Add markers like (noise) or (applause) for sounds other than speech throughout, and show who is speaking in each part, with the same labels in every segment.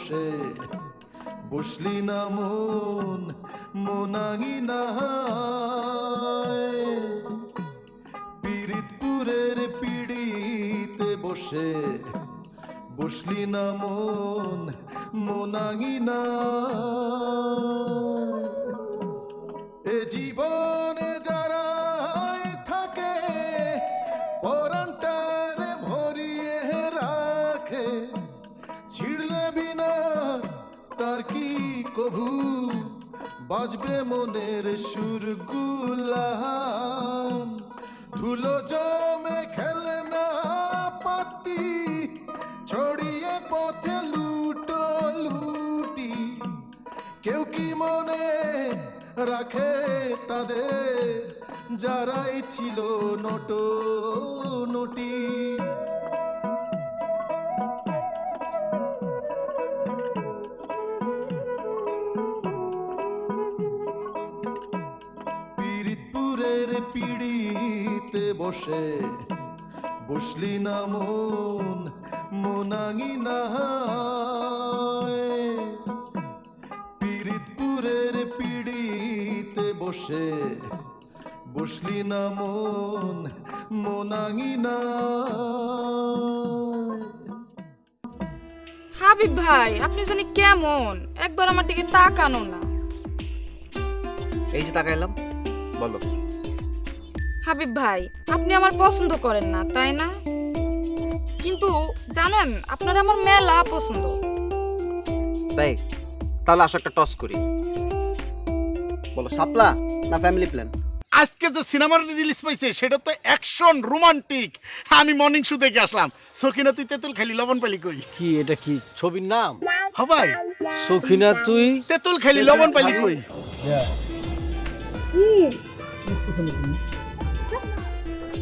Speaker 1: বসে, বসলি না মন মনাঙি না পিরিতপুরের পিড়িতে বসে, বসলি না মন মনাঙি না এ জীবনে বাজবে মনের সুরগুলাম ধুলো জমে খেলে না পাতি, ছড়িয়ে পথে লুটো লুটি। কেউ কি মনে রাখে তাদের? যারাই ছিল নটো নটি। বসে বসলি না মন মনাঙি না পিরিতপুরের পিড়িতে বসে বসলি না মন মনাঙি না
Speaker 2: হাবিব ভাই আপনি জানি কেমন? একবার আমার দিকে তাকানো না।
Speaker 3: এই যে তাকাইলাম বলো।
Speaker 2: হাবিব ভাই আপনি আমার পছন্দ করেন না তাই না? কিন্তু জানেন আপনার আমার মেলা পছন্দ।
Speaker 3: তাই? তাহলে আসো একটা টস করি। বলো সাপলা না ফ্যামিলি প্ল্যান
Speaker 4: আজকে যে সিনেমার রিলিজ পাইছে সেটা তো অ্যাকশন রোমান্টিক আমি মর্নিং শো দেখে আসলাম। সকিনা তুই তেঁতুল খালি লবণ পালি কই?
Speaker 5: কি এটা কি ছবির নাম?
Speaker 4: হবাই
Speaker 5: সখিনা তুই?
Speaker 4: তেঁতুল খালি লবণ পালি কই?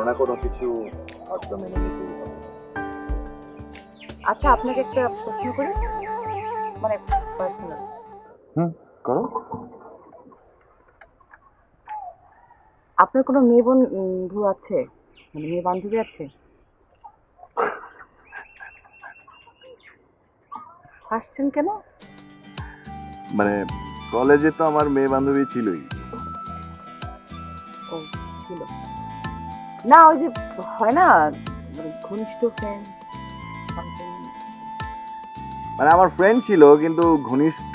Speaker 6: কোনো না কোনো কিছু হয়তো মেনে নিতেই হবে
Speaker 7: আচ্ছা আপনাকে একটা প্রশ্ন করি। মানে পার্সোনাল
Speaker 6: হুম করো।
Speaker 7: আপনার কোনো মেয়ে বন্ধু আছে? মানে মেয়ে বান্ধবী আছে? হাসছেন কেন?
Speaker 6: মানে কলেজে তো আমার মেয়ে বান্ধবী ছিলই।
Speaker 7: ও ছিল। না ওই যে হয় না মানে ঘনিষ্ঠ ফ্রেন্ড
Speaker 6: মানে আমার ফ্রেন্ড ছিল কিন্তু ঘনিষ্ঠ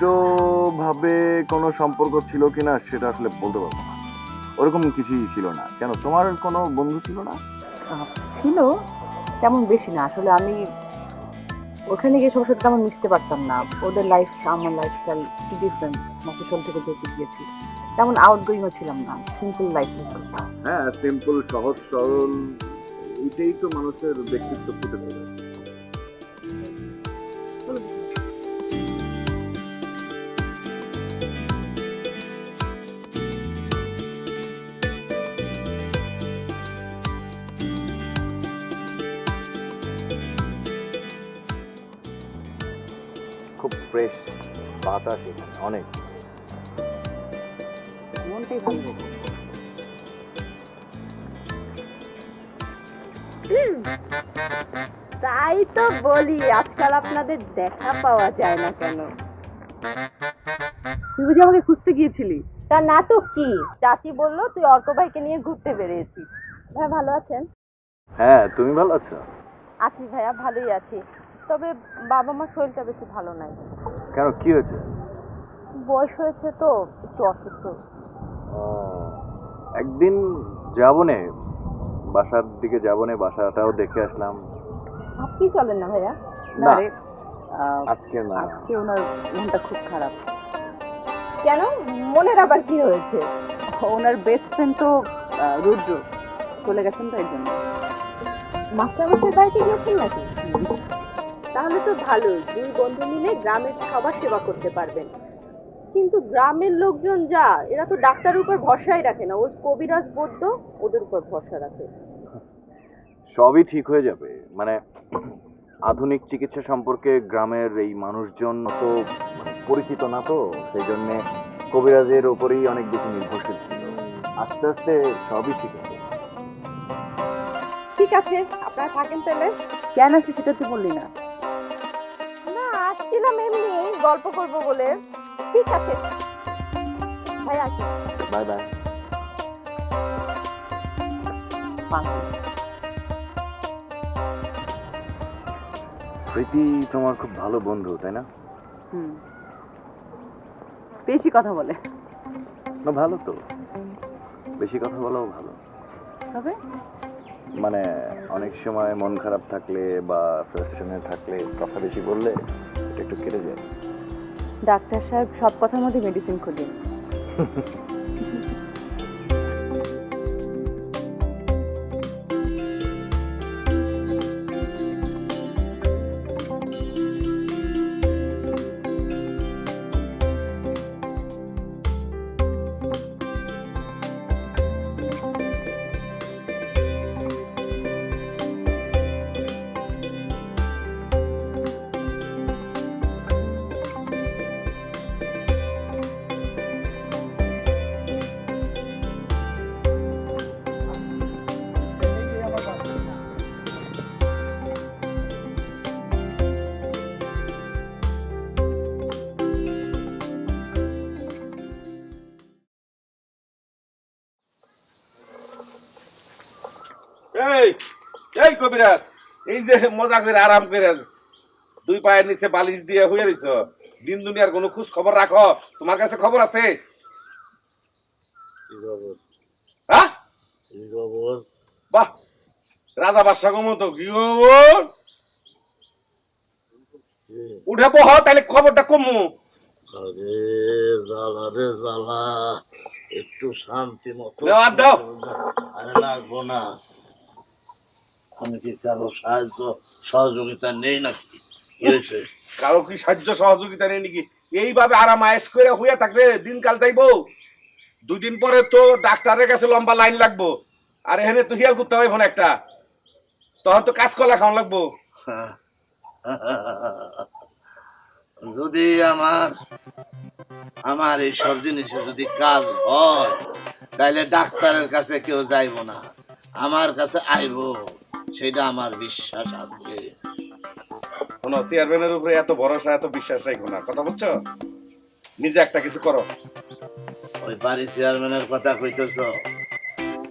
Speaker 6: ভাবে কোনো সম্পর্ক ছিল কিনা সেটা আসলে বলতে পারব না। ওরকম কিছুই ছিল না। কেন তোমার কোনো বন্ধু ছিল না?
Speaker 7: ছিল তেমন বেশি না। আসলে আমি ওখানে গিয়ে সবার সাথে তেমন মিশতে পারতাম না। ওদের লাইফ আমার লাইফস্টাইল ডিফারেন্ট মফিসল থেকে যেতে গিয়েছি। তেমন আউটগোয়িংও ছিলাম না সিম্পল লাইফ
Speaker 6: হ্যাঁ সিম্পল সহজ সরল এটাই তো মানুষের ব্যক্তিত্ব ফুটে তোলে। খুব ফ্রেশ বাতাস এখানে অনেক।
Speaker 7: মনটাই ভালো
Speaker 8: তাই তো বলি আজকাল আপনাদের দেখা পাওয়া যায় না কেন?
Speaker 7: তুই বুঝি আমাকে খুঁজতে গিয়েছিলি।
Speaker 8: তা না তো কি? চাচি বলল তুই অর্ক ভাইকে নিয়ে ঘুরতে বেরিয়েছিস ভাই ভালো আছেন?
Speaker 6: হ্যাঁ তুমি ভালো আছো?
Speaker 8: আছি ভাইয়া ভালোই আছি। তবে বাবা মার শরীরটা বেশি ভালো নাই।
Speaker 6: কেন কি হয়েছে?
Speaker 8: বয়স হয়েছে তো একটু অসুস্থ।
Speaker 6: একদিন যাবনে বাসার দিকে যাবনে বাসাটাও দেখে আসলাম।
Speaker 8: আপনি চলেন না ভাইয়া।
Speaker 6: না
Speaker 7: আহ,
Speaker 6: আজকে না।
Speaker 7: আজকে ওনার মনটা খুব খারাপ।
Speaker 8: কেন? মনের আবার কি হয়েছে?
Speaker 7: ওনার বেস্ট ফ্রেন্ড তো আহ, রুদ্র। চলে গেছেন তো এই জন্য।
Speaker 8: মাস্টার মাসের বাড়িতে গিয়েছেন নাকি? তাহলে তো ভালোই দুই বন্ধু মিলে গ্রামের সবার সেবা করতে পারবেন। কিন্তু গ্রামের লোকজন যা এরা তো ডাক্তারের উপর ভরসাই রাখে না। ওই কবিরাজ বৈদ্য ওদের উপর ভরসা রাখে।
Speaker 6: সবই ঠিক হয়ে যাবে। মানে আধুনিক চিকিৎসা সম্পর্কে গ্রামের এই মানুষজন তো মানে পরিচিত না তো সেই জন্য কবিরাজের ওপরেই অনেক বেশি নির্ভরশীল ছিল। আস্তে আস্তে সবই ঠিক আছে
Speaker 8: ঠিক আছে আপনারা থাকেন তাহলে।
Speaker 7: কেন আছে সেটা তুই বললি না।
Speaker 8: না আসছিলাম এমনি গল্প করব বলে। ঠিক আছে। ভাই আসি।
Speaker 6: Bye bye. প্রীতি তোমার খুব ভালো বন্ধু তাই না?
Speaker 7: হুম। বেশি কথা বলে।
Speaker 6: না ভালো তো। বেশি কথা বলাও ভালো।
Speaker 7: তবে?
Speaker 6: মানে অনেক সময় মন খারাপ থাকলে বা ফ্রাস্ট্রেশনে থাকলে কথা বেশি বললে এটা একটু কেটে যায়।
Speaker 7: ডাক্তার সাহেব সব কথার মধ্যে মেডিসিন খুঁজেন। (laughs)
Speaker 9: এই কবিরাজ এই যে মজা করে আরাম করে দুই পায়ের নিচে বালিশ দিয়ে হয়ে রইছ দিন দুনিয়ার কোনো খোঁজ খবর রাখো তোমার কাছে খবর আছে? হ্যাঁ? বাহ রাজা বাদশাহ মতো কি উঠে বহ তাহলে খবরটা কমু।
Speaker 5: আরে জ্বালা রে জ্বালা একটু শান্তি মতো।
Speaker 9: আরে
Speaker 5: লাগবো না। আমি কি কারও সাহায্য সহযোগিতা নেই নাকি?
Speaker 9: কারও কি সাহায্য সহযোগিতা নেই নাকি? এইভাবে আরাম আয়েস করে হইয়া থাকলে দিনকাল যাইবো। দুই দিন পরে তো ডাক্তারের কাছে লম্বা লাইন লাগবো। আর এখানে তো হিয়াল করতে হবে ফোন একটা। তখন তো কাজ কলা খাওয়া লাগবো। (laughs)
Speaker 5: যদি আমার আমার এই সব জিনিসে যদি কাজ হয় তাহলে ডাক্তারের কাছে কেউ যাইব না। আমার কাছে আইব সেটা আমার বিশ্বাস আছে।
Speaker 9: শোনো চেয়ারম্যানের উপরে এত ভরসা এত বিশ্বাস রাখব না। কথা বলছো নিজে একটা কিছু করো।
Speaker 5: ওই বাড়ি চেয়ারম্যানের কথা কইতেছ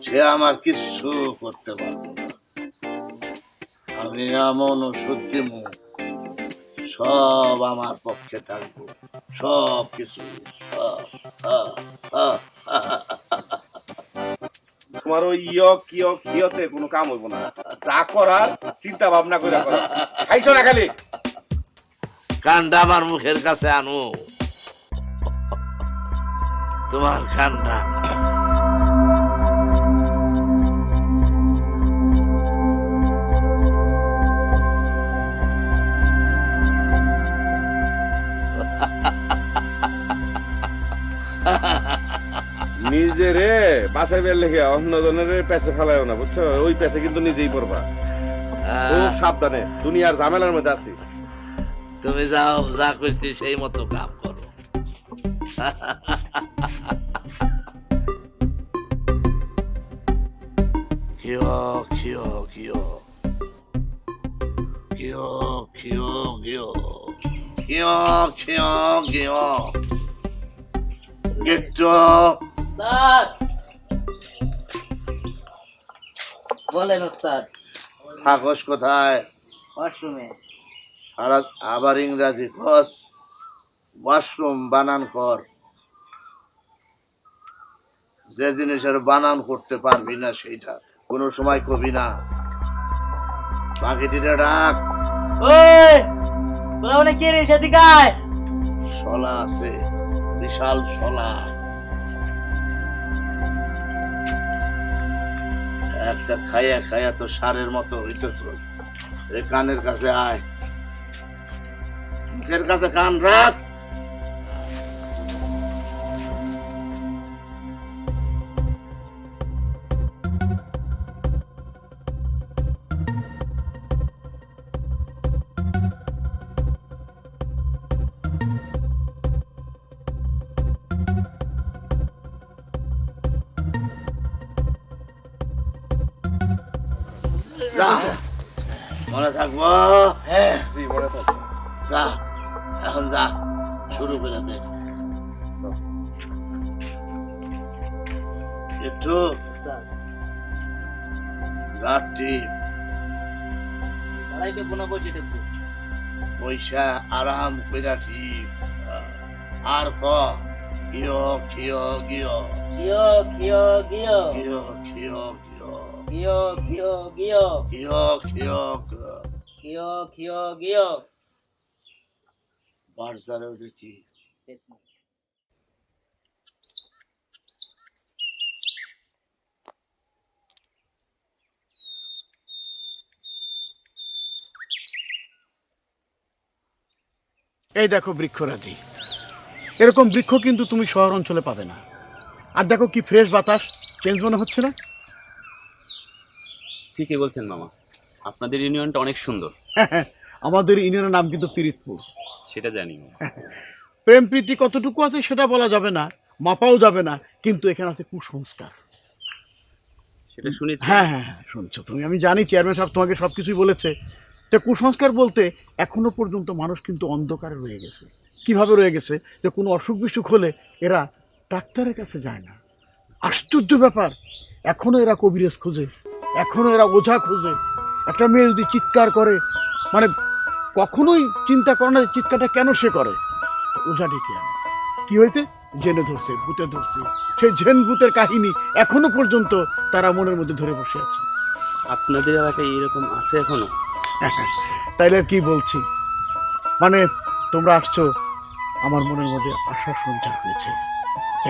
Speaker 5: সে আমার কিছু করতে পারব আমি এমন ওষুধ দিব সব আমার পক্ষে থাকব। সব কিছু।
Speaker 9: তোমার ওই ইয় কিয় কিয়তে কোনো কাম হইব না। যা করার চিন্তা ভাবনা করো। খাইছো না খালি?
Speaker 5: কান্ডা আমার মুখের কাছে আনো। তোমার কান্ডা
Speaker 9: নিজেরে বাসায় বের লেগে অন্যজনের পেছে ফেলাইও না বুঝছ? ওই পেছে কিন্তু নিজেই পড়বা। খুব সাবধানে দুনিয়ার ঝামেলার মধ্যে আছি।
Speaker 5: তুমি যাও যা কইছি সেই মতো কাম করো। কিয় কিয় কিয় কিয় গেটো
Speaker 10: বলেন ওস্তাদ
Speaker 5: থাকস কোথায়?
Speaker 10: ওয়াশরুমে
Speaker 5: আর আবার ইংরাজি কস ওয়াশরুম বানান কর যে জিনিসের বানান করতে পারবি না সেইটা। কোনো সময় কবি না। বাকি পাখিটিরে ডাক।
Speaker 10: ওই! কে রে
Speaker 5: আছে, বিশাল শলা। একটা খাইয়া খাইয়া তো সারের মতো হইতেছ। কানের কাছে আয়। মুখের কাছে কান রাখ। যা। মনে থাকব? হ্যাঁ। যা। এখন যা। শুরু করে দে। একটু। গাছটি পয়সা আরাম করে ঠিক আর ক? কিয় কিয় কিয়
Speaker 10: গিয় গিয় গিয়
Speaker 5: কিয় কিয় কিয়
Speaker 10: গিয় গিয় গিয়
Speaker 5: কিয় কিয়
Speaker 10: গিয় গিয় গিয়
Speaker 5: উঠেছি
Speaker 4: এই দেখো বৃক্ষরাজি। এরকম বৃক্ষ কিন্তু তুমি শহর অঞ্চলে পাবে না। আর দেখো কি ফ্রেশ বাতাস চেঞ্জ মনে হচ্ছে না?
Speaker 11: ঠিকই বলছেন মামা। আপনাদের ইউনিয়নটা অনেক সুন্দর। (laughs)
Speaker 4: আমাদের ইউনিয়নের নাম কিন্তু পিরিতপুর।
Speaker 11: সেটা জানি (laughs)
Speaker 4: প্রেম প্রীতি কতটুকু আছে সেটা বলা যাবে না মাপাও যাবে না কিন্তু এখানে আছে কুসংস্কার।
Speaker 11: সেটা শুনেছি।
Speaker 4: হ্যাঁ হ্যাঁ হ্যাঁ শুনছো তুমি। আমি জানি চেয়ারম্যান সাহেব তোমাকে সব কিছুই বলেছে। তো কুসংস্কার বলতে এখনও পর্যন্ত মানুষ কিন্তু অন্ধকারে রয়ে গেছে। কীভাবে রয়ে গেছে? যে কোনো অসুখ বিসুখ হলে এরা ডাক্তারের কাছে যায় না। আশ্চর্য ব্যাপার এখনও এরা কবিরাজ খোঁজে। এখনও এরা ওঝা খুঁজে। একটা মেয়ে যদি চিৎকার করে মানে কখনোই চিন্তা করে না যে চিৎকারটা কেন সে করে। ওঝা ডেকে আনে কি হয়েছে? জেনে ধরছে ভূতে ধরছে। সেই জেন ভূতের কাহিনী এখনও পর্যন্ত তারা মনের মধ্যে ধরে বসে আছে।
Speaker 11: আপনাদের এলাকায় এরকম আছে এখনও? (laughs)
Speaker 4: তাইলে কি বলছি? মানে তোমরা আসছো আমার মনের মধ্যে আশার সঞ্চার হয়েছে।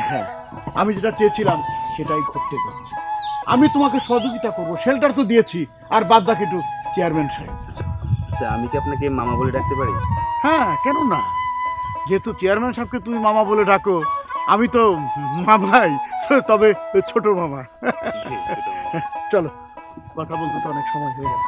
Speaker 4: হ্যাঁ আমি যেটা চেয়েছিলাম সেটাই করতে পারছি। আমি তোমাকে সহযোগিতা করব শেল্টার তো দিয়েছি। আর বাদ বাকি একটু চেয়ারম্যান সাহেব।
Speaker 11: আচ্ছা আমি কি আপনাকে মামা বলে ডাকতে পারি?
Speaker 4: হ্যাঁ কেন না? যেহেতু চেয়ারম্যান সাহেবকে তুমি মামা বলে ডাকো আমি তো মামাই তবে ছোট মামা। চলো কথা বলতে তো অনেক সময় হয়ে গেল।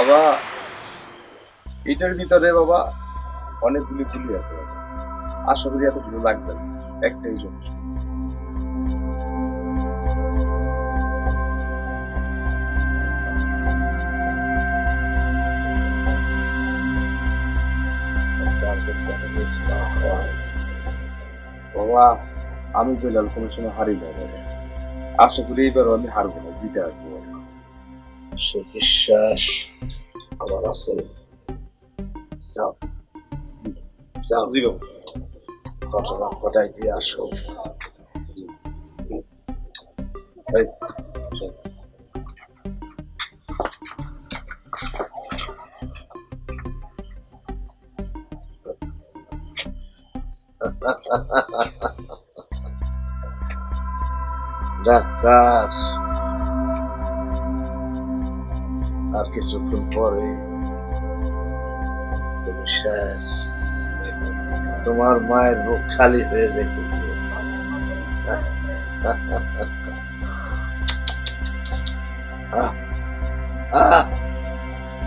Speaker 9: বাবা, এটার ভিতরে বাবা অনেকগুলি ফুলি আছে আশা করি এতগুলো লাগবে না, একটাই যথেষ্ট বাবা, আমি বেলাল কোনো সময় হারি না। আশা করি এইবারও আমি হারবো না, জিতে আসব।
Speaker 5: সে বিশ্বাস আমার আছে যাও যাও ঘটনা ঘটাই দিয়ে আসো। ডাক্তার আর কিছুক্ষণ পরে তুমি শেষ তোমার মায়ের বুক খালি হয়ে যেতেছে।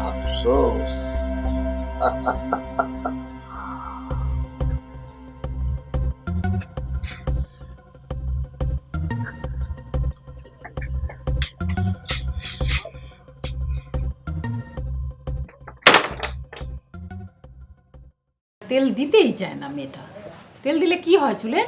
Speaker 5: আফসোস।
Speaker 12: তেল দিতেই চায় না মেয়েটা। তেল দিলে কি হয় চুলে?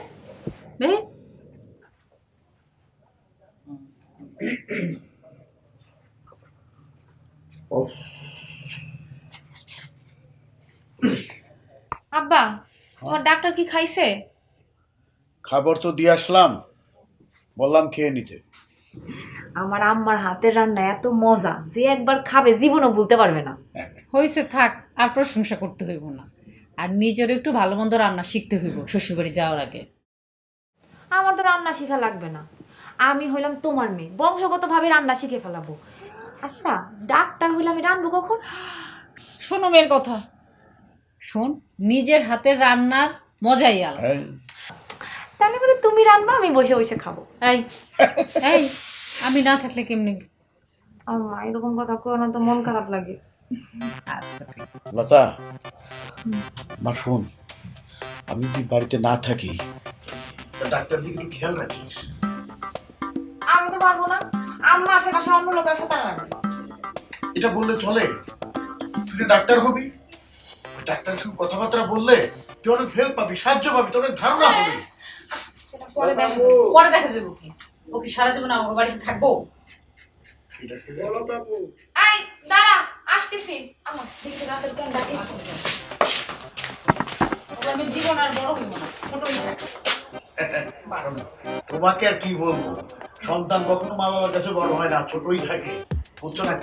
Speaker 2: আব্বা আমার ডাক্তার কি খাইছে?
Speaker 4: খাবার তো দিয়ে আসলাম। বললাম খেয়ে নিতে।
Speaker 12: আমার আম্মার হাতের রান্না এত মজা যে একবার খাবে জীবনও ভুলতে পারবে না। (laughs) হয়েছে থাক আর প্রশংসা করতে হইব না। আর নিজেরও একটু ভালো মন্দ রান্না শিখতে হইব শ্বশুরবাড়ি যাওয়ার আগে।
Speaker 13: আমার তো রান্না শেখা লাগবে না। আমি হইলাম তোমার মেয়ে বংশগতভাবে রান্না শিখে ফেলাবো। আচ্ছা ডাক্তার হইলে আমি রান্নবো কখন?
Speaker 12: শোনো মেয়ের কথা। শোন নিজের হাতের রান্নার মজাই আলাদা।
Speaker 13: তাহলে করে তুমি রান্না আমি বসে বসে খাব।
Speaker 12: এই এই আমি না থাকলে কেমনি?
Speaker 13: আমার মা এরকম কথা কেউ না তো মন খারাপ লাগে।
Speaker 12: আচ্ছা ঠিক।
Speaker 4: লতা। মা শোন আমি যদি বাড়িতে না থাকি তা ডাক্তার দিকে একটু খেয়াল রাখিস।
Speaker 2: আমি তো পারব না। আম্মা আছে পাশে অন্য লোক আছে তারা রাখবে।
Speaker 4: এটা বললে চলে। তুই যে ডাক্তার হবি? ডাক্তারের সঙ্গে কথাবার্তা বললে তুই অনেক হেল্প পাবি সাহায্য পাবি তোর অনেক ধারণা পাবি
Speaker 12: পরে দেখা যাবে। পরে দেখা যাব কি ও কি সারা জীবন আমাকে বাড়িতে থাকব?
Speaker 2: আই দাঁড়া আসতেছি। আমার দেখি তো রাসেল কেন ডাকে
Speaker 12: আমি জীবন আর বড় হইব না ছোটই
Speaker 4: তোমাকে আর কি বলব? সন্তান কখনো মা বাবার কাছে বড় হয় না ছোটই থাকে। বুঝছ না?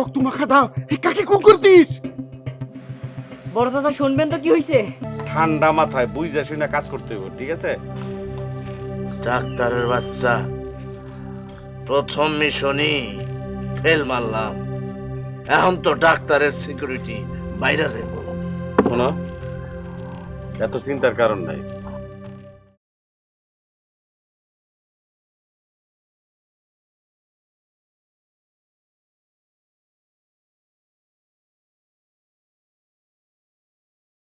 Speaker 4: রক্ত মাখা দাও। কাকে খুন করতিস?
Speaker 10: বড় দাদা শুনবেন তো কি হয়েছে
Speaker 9: ঠান্ডা মাথায় বুঝে শুনে কাজ করতে হবে ঠিক আছে?
Speaker 5: ডাক্তারের বাচ্চা প্রথম মিশনই ফেল মারলাম। এখন তো ডাক্তারের সিকিউরিটি বাইরে দেবো
Speaker 9: শোনো এত চিন্তার কারণ নাই।